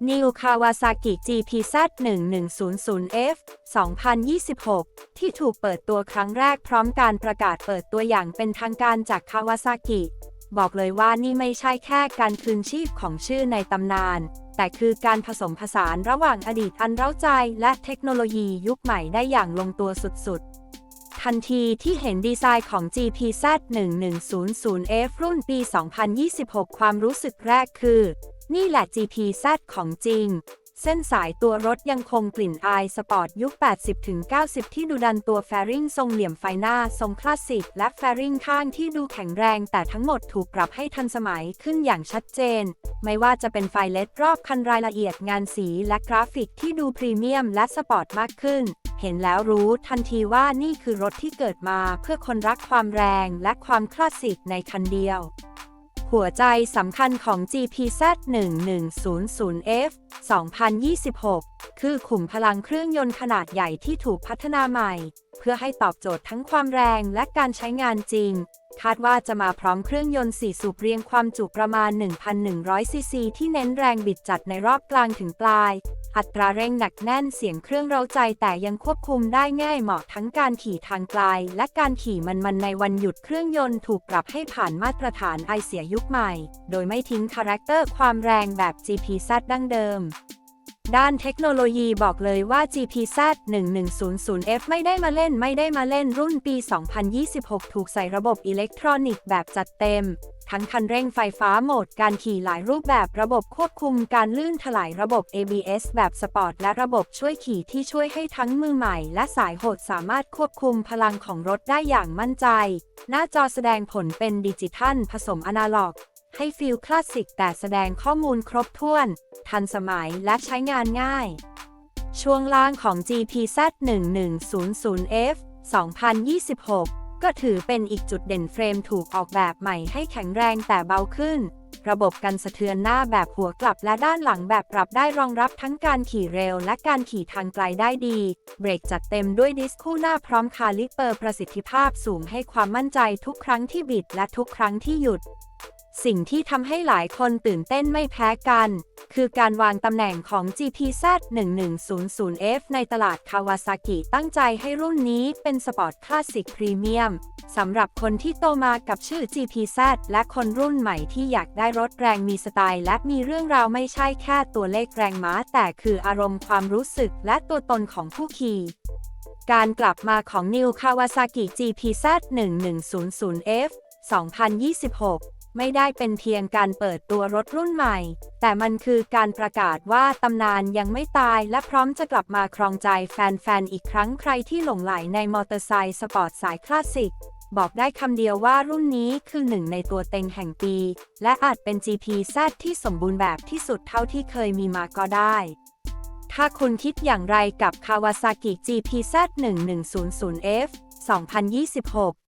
New Kawasaki GPZ 1100F 2026 ที่ถูกเปิดตัวครั้งแรกพร้อมการประกาศเปิดตัวอย่างเป็นทางการจาก Kawasaki บอกเลยว่านี่ไม่ใช่แค่การคืนชีพของชื่อในตำนาน แต่คือการผสมผสานระหว่างอดีตอันเร้าใจและเทคโนโลยียุคใหม่ได้อย่างลงตัวสุดๆทันทีที่เห็นดีไซน์ของ GPZ 1100F รุ่นปี 2026 ความรู้สึกแรกคือ นี่แหละ GPZ ของจริง เส้นสายตัวรถยังคงกลิ่นอายสปอร์ตยุค 80-90 ที่ดูดันตัวแฟริงทรงเหลี่ยมไฟหน้า ทรงคลาสสิก และแฟริงข้างที่ดูแข็งแรงแต่ทั้งหมดถูกปรับให้ทันสมัยขึ้นอย่างชัดเจน ไม่ว่าจะเป็นไฟเลสรอบคันรายละเอียดงานสีและกราฟิกที่ดูพรีเมียมและสปอร์ตมากขึ้นเห็นแล้วรู้ทันทีว่านี่คือรถที่เกิดมาเพื่อคนรักความแรงและความคลาสสิกในคันเดียว หัวใจสำคัญของ GPZ 1100F 2026 คือขุมพลังเครื่องยนต์ขนาดใหญ่ที่ถูกพัฒนาใหม่ เพื่อให้ตอบโจทย์ทั้งความแรงและการใช้งานจริง คาดว่าจะมาพร้อมเครื่องยนต์ 4 สูบเรียงความจุประมาณ 1,100 ซีซี ที่เน้นแรงบิดจัดในรอบกลางถึงปลาย อัตราเร่งหนักแน่นเสียงเครื่องเร้าใจแต่ยังควบคุมได้ง่ายเหมาะทั้งการขี่ทางไกล และการขี่มันๆในวันหยุดเครื่องยนต์ถูกปรับให้ผ่านมาตรฐานไอเสียยุคใหม่ โดยไม่ทิ้งคาแรคเตอร์ความแรงแบบ GPZ ดั้งเดิม ด้านเทคโนโลยีบอกเลยว่า GPZ 1100F ไม่ได้มาเล่นไม่ได้มาเล่นรุ่นปี 2026 ถูกใส่ระบบอิเล็กทรอนิกส์แบบจัดเต็ม ทั้งคันเร่งไฟฟ้าโหมดการขี่หลายรูปแบบระบบควบคุมการลื่นถลายระบบ ABS แบบสปอร์ตและระบบช่วยขี่ที่ช่วยให้ทั้งมือใหม่ และสายโหดสามารถควบคุมพลังของรถได้อย่างมั่นใจ หน้าจอแสดงผลเป็นดิจิทัลผสมอนาล็อก ให้ฟีลคลาสสิกแต่แสดงข้อมูลครบถ้วน ทันสมัยและใช้งานง่าย ช่วงล่างของ GPZ 1100F 2026 ก็ถือเป็นอีกจุดเด่นเฟรมถูกออกแบบใหม่ให้แข็งแรงแต่เบาขึ้น ระบบกันสะเทือนหน้าแบบหัวกลับและด้านหลังแบบปรับได้รองรับทั้งการขี่เร็วและการขี่ทางไกลได้ดี เบรกจัดเต็มด้วยดิสคู่หน้าพร้อมคาลิเปอร์ประสิทธิภาพสูงให้ความมั่นใจทุกครั้งที่บิดและทุกครั้งที่หยุด สิ่งที่ทำให้หลายคนตื่นเต้นไม่แพ้กัน คือการวางตำแหน่งของ GPZ 1100F ในตลาดคาวาซากิตั้งใจให้รุ่นนี้เป็นสปอร์ตคลาสสิกพรีเมียมสำหรับคนที่โตมากับชื่อ GPZ และคนรุ่นใหม่ที่อยากได้รถแรงมีสไตล์ และมีเรื่องราวไม่ใช่แค่ตัวเลขแรงม้า แต่คืออารมณ์ความรู้สึกและตัวตนของผู้ขี่การกลับมาของ New Kawasaki GPZ 1100F 2026 ไม่ได้เป็นเพียงการเปิดตัวรถรุ่นใหม่ แต่มันคือการประกาศว่าตำนานยังไม่ตายและพร้อมจะกลับมาครองใจแฟนๆ อีกครั้งใครที่หลงไหลในมอเตอร์ไซค์สปอร์ตสายคลาสสิก บอกได้คำเดียวว่ารุ่นนี้คือหนึ่งในตัวเต็งแห่งปี และอาจเป็น GPZ ที่สมบูรณ์แบบที่สุดเท่าที่เคยมีมาก็ได้ถ้าคุณคิดอย่างไรกับ Kawasaki GPZ 1100F 2026